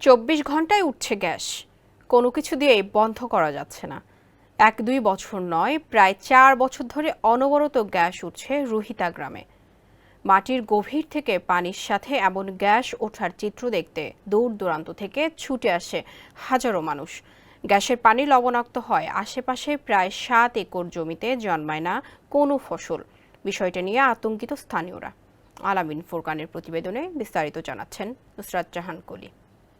চব্বিশ ঘন্টায় উঠছে গ্যাস। কোনো কিছু দিয়ে বন্ধ করা যাচ্ছে না। এক দুই বছর নয়, প্রায় চার বছর ধরে অনবরত গ্যাস উঠছে রুহিতা গ্রামে। মাটির গভীর থেকে পানির সাথে এমন গ্যাস ওঠার চিত্র দেখতে দূর দূরান্ত থেকে ছুটে আসে হাজারো মানুষ। গ্যাসের পানি লবণাক্ত হয়। আশেপাশে প্রায় সাত একর জমিতে জন্মায় না কোনো ফসল। বিষয়টা নিয়ে আতঙ্কিত স্থানীয়রা। আলামিন ফুরকানের প্রতিবেদনে বিস্তারিত জানাচ্ছেন নুসরাত জাহান কলি।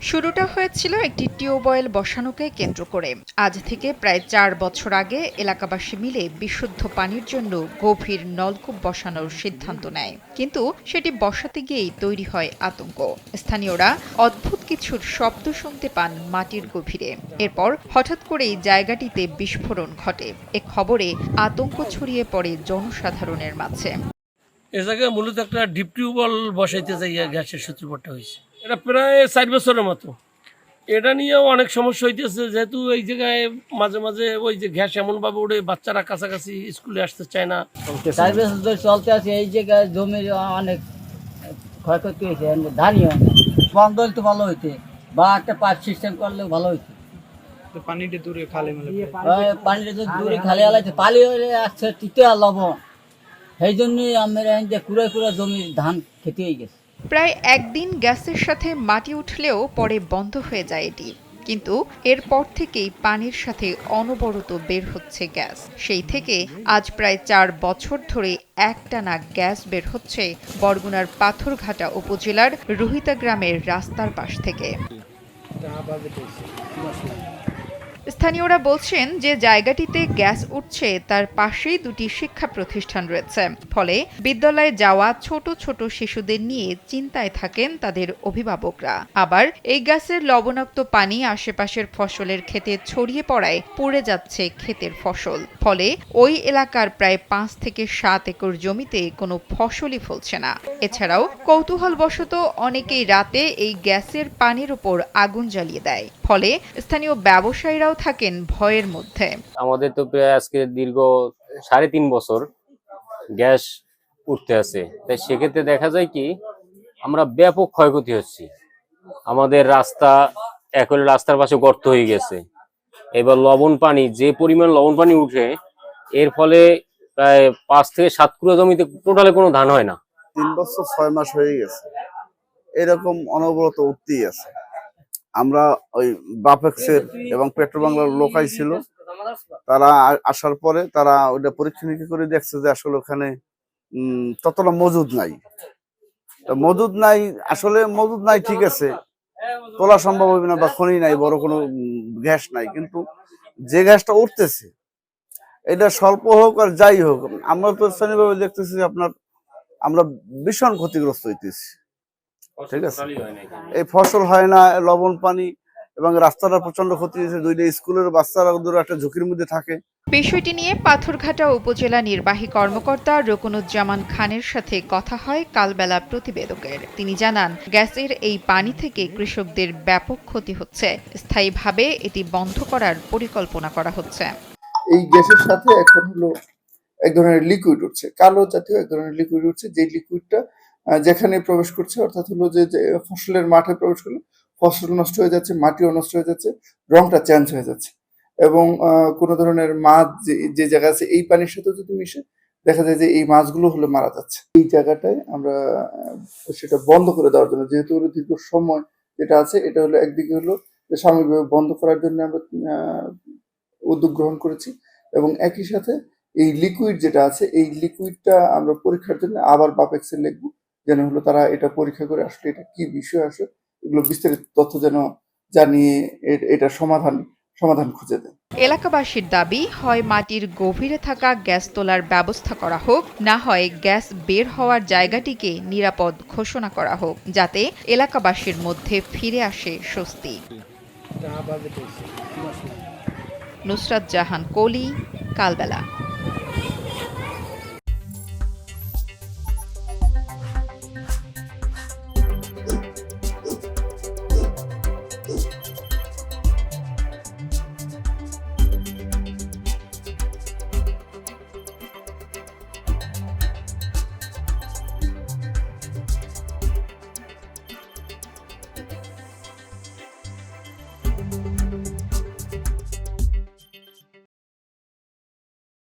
শুরুটা হয়েছিল একটি টিউবওয়েল বসানোকে কেন্দ্র করে। আজ থেকে প্রায় চার বছর আগে এলাকাবাসী মিলে বিশুদ্ধ পানির জন্য গভীর নলকূপ বসানোর সিদ্ধান্ত নেয়। কিন্তু সেটি বসাতে গিয়েই তৈরি হয় আতঙ্ক। স্থানীয়রা অদ্ভুত কিছুর শব্দ শুনতে পান মাটির গভীরে। এরপর হঠাৎ করেই জায়গাটিতে বিস্ফোরণ ঘটে। এ খবরে আতঙ্ক ছড়িয়ে পড়ে জনসাধারণের মাঝে। এ জায়গায় মূলত একটা ডিপ টিউবওয়েল বসাইতে যাই গ্যাসের সূত্রপাতটা হয়েছে। এটা প্রায় চার বছরের মতো। এটা নিয়েও অনেক সমস্যা হইতেছে যেহেতু এই জায়গায় মাঝে মাঝে ওই যে গ্যাস এমনভাবে উঠে বাচ্চারা কাছাকাছি স্কুলে আসতে চায় না। চার বছর ধরে চলতে আছে এই জায়গায় জমির অনেক ক্ষয়ক্ষতি হয়েছে ধানই হয় না। বন্ধ হলে তো ভালো হইতে বা একটা পাইপ সিস্টেম করলে ভালো হইতে। পানিটা দূরে খালে পানিটা তো দূরে খালি আলাইছে পালি হলে আসছে তিতে লবণ। সেই জন্যই আমরা যে কুড়ে কুড়ে জমির ধান খেতে হয়ে গেছে। প্রায় একদিন গ্যাসের সাথে মাটি উঠলেও পরে বন্ধ হয়ে যায় এটি। কিন্তু এরপর থেকেই পানির সাথে অনবরত বের হচ্ছে গ্যাস। সেই থেকে আজ প্রায় চার বছর ধরে একটানা গ্যাস বের হচ্ছে বরগুনার পাথরঘাটা উপজেলার রোহিতা গ্রামের রাস্তার পাশ থেকে। স্থানীয়রা বলছেন যে জায়গাটিতে গ্যাস উঠছে, তার পাশেই দুটি শিক্ষা প্রতিষ্ঠান রয়েছে। ফলে বিদ্যালয়ে যাওয়া ছোট ছোট শিশুদের নিয়ে চিন্তায় থাকেন তাদের অভিভাবকরা। আবার এই গ্যাসের লবণাক্ত পানি আশেপাশের ফসলের ক্ষেতে ছড়িয়ে পড়ায় পড়ে যাচ্ছে ক্ষেতের ফসল। ফলে ওই এলাকার প্রায় পাঁচ থেকে সাত একর জমিতে কোনো ফসলই ফলছে না। এছাড়াও কৌতূহলবশত অনেকেই রাতে এই গ্যাসের পানির উপর আগুন জ্বালিয়ে দেয়। ফলে স্থানীয় ব্যবসায়ীরাও থাকেন ভয়ের মধ্যে? আমাদের তো প্রায় আজকে দীর্ঘ সাড়ে তিন বছর গ্যাস উঠতে আছে। তাই সেক্ষেত্রে দেখা যায় কি আমরা ব্যাপক ক্ষয়ক্ষতি হচ্ছি। আমাদের রাস্তা এখন রাস্তার পাশে গর্ত হয়ে গেছে। এবার লবণ পানি যে পরিমাণ লবণ পানি উঠে এর ফলে প্রায় পাঁচ থেকে সাত কুড়ো জমিতে টোটালে কোনো ধান হয় না। তিন বছর ছয় মাস হয়ে গেছে। এরকম অনবরত উঠতেই আছে। আমরা ওই বাপেক্সের এবং পেট্রো বাংলার লোকাই ছিল তারা আসার পরে তারা ওইটা পরীক্ষা নিরীক্ষা করে দেখছে যে আসলে ওখানে ততটা মজুদ নাই। মজুদ নাই, আসলে মজুদ নাই ঠিক আছে। তোলা সম্ভব হবে না বা খনি নাই, বড় কোনো গ্যাস নাই। কিন্তু যে গ্যাসটা উঠতেছে, এটা স্বল্প হোক আর যাই হোক, আমরা তো স্থানীয়ভাবে দেখতেছি আপনার, আমরা ভীষণ ক্ষতিগ্রস্ত হইতেছি। ঠিক আছে? এই ফসল হয় না লবণ পানি এবং রাস্তাটা প্রচণ্ড ক্ষতি হয়েছে। দুইটা স্কুলের বাচ্চারা একটা ঝুঁকির মধ্যে থাকে। বিষয়টি নিয়ে পাথরঘাটা উপজেলা নির্বাহী কর্মকর্তা রকুনুজ্জামান খানের সাথে কথা হয় কালবেলা প্রতিবেদকের। তিনি জানান গ্যাসের এই পানি থেকে কৃষকদের ব্যাপক ক্ষতি হচ্ছে। স্থায়ীভাবে এটি বন্ধ করার পরিকল্পনা করা হচ্ছে। এই গ্যাসের সাথে এখন হলো এক ধরনের লিকুইড উঠছে। কালো জাতীয় এক ধরনের লিকুইড উঠছে। যে লিকুইডটা যেখানে প্রবেশ করছে, অর্থাৎ হলো যে ফসলের মাঠে প্রবেশ করলে, ফসল নষ্ট হয়ে যাচ্ছে, মাটিও নষ্ট হয়ে যাচ্ছে, রংটা চেঞ্জ হয়ে যাচ্ছে। এবং কোনো ধরনের মাছ যে যে জায়গা আছে, এই পানির সাথে যদি মিশে, দেখা যায় যে এই মাছগুলো হলে মারা যাচ্ছে। এই জায়গাটায় আমরা সেটা বন্ধ করে দেওয়ার জন্য, যেহেতু হলো দীর্ঘ সময় যেটা আছে, এটা হলো একদিকে হলো যে সাময়িকভাবে বন্ধ করার জন্য আমরা উদ্যোগ গ্রহণ করেছি। এবং একই সাথে এই লিকুইড যেটা আছে, এই লিকুইডটা আমরা পরীক্ষার জন্য আবার বাপেক্সে লিখব। যেন হলো তারা এটা পরীক্ষা করে আসলে এটা কি বিষয় আসে, এগুলো বিস্তারিত তথ্য যেন জানিয়ে এটা সমাধান সমাধান খুঁজে দেয়। এলাকাবাসীর দাবি, হয় মাটির গভীরে থাকা গ্যাস তোলার ব্যবস্থা করা হোক, না হয় গ্যাস বের হওয়ার জায়গাটিকে নিরাপদ ঘোষণা করা হোক, যাতে এলাকাবাসীর মধ্যে ফিরে আসে স্বস্তি। নুসরাত জাহান, কলি, কালবেলা।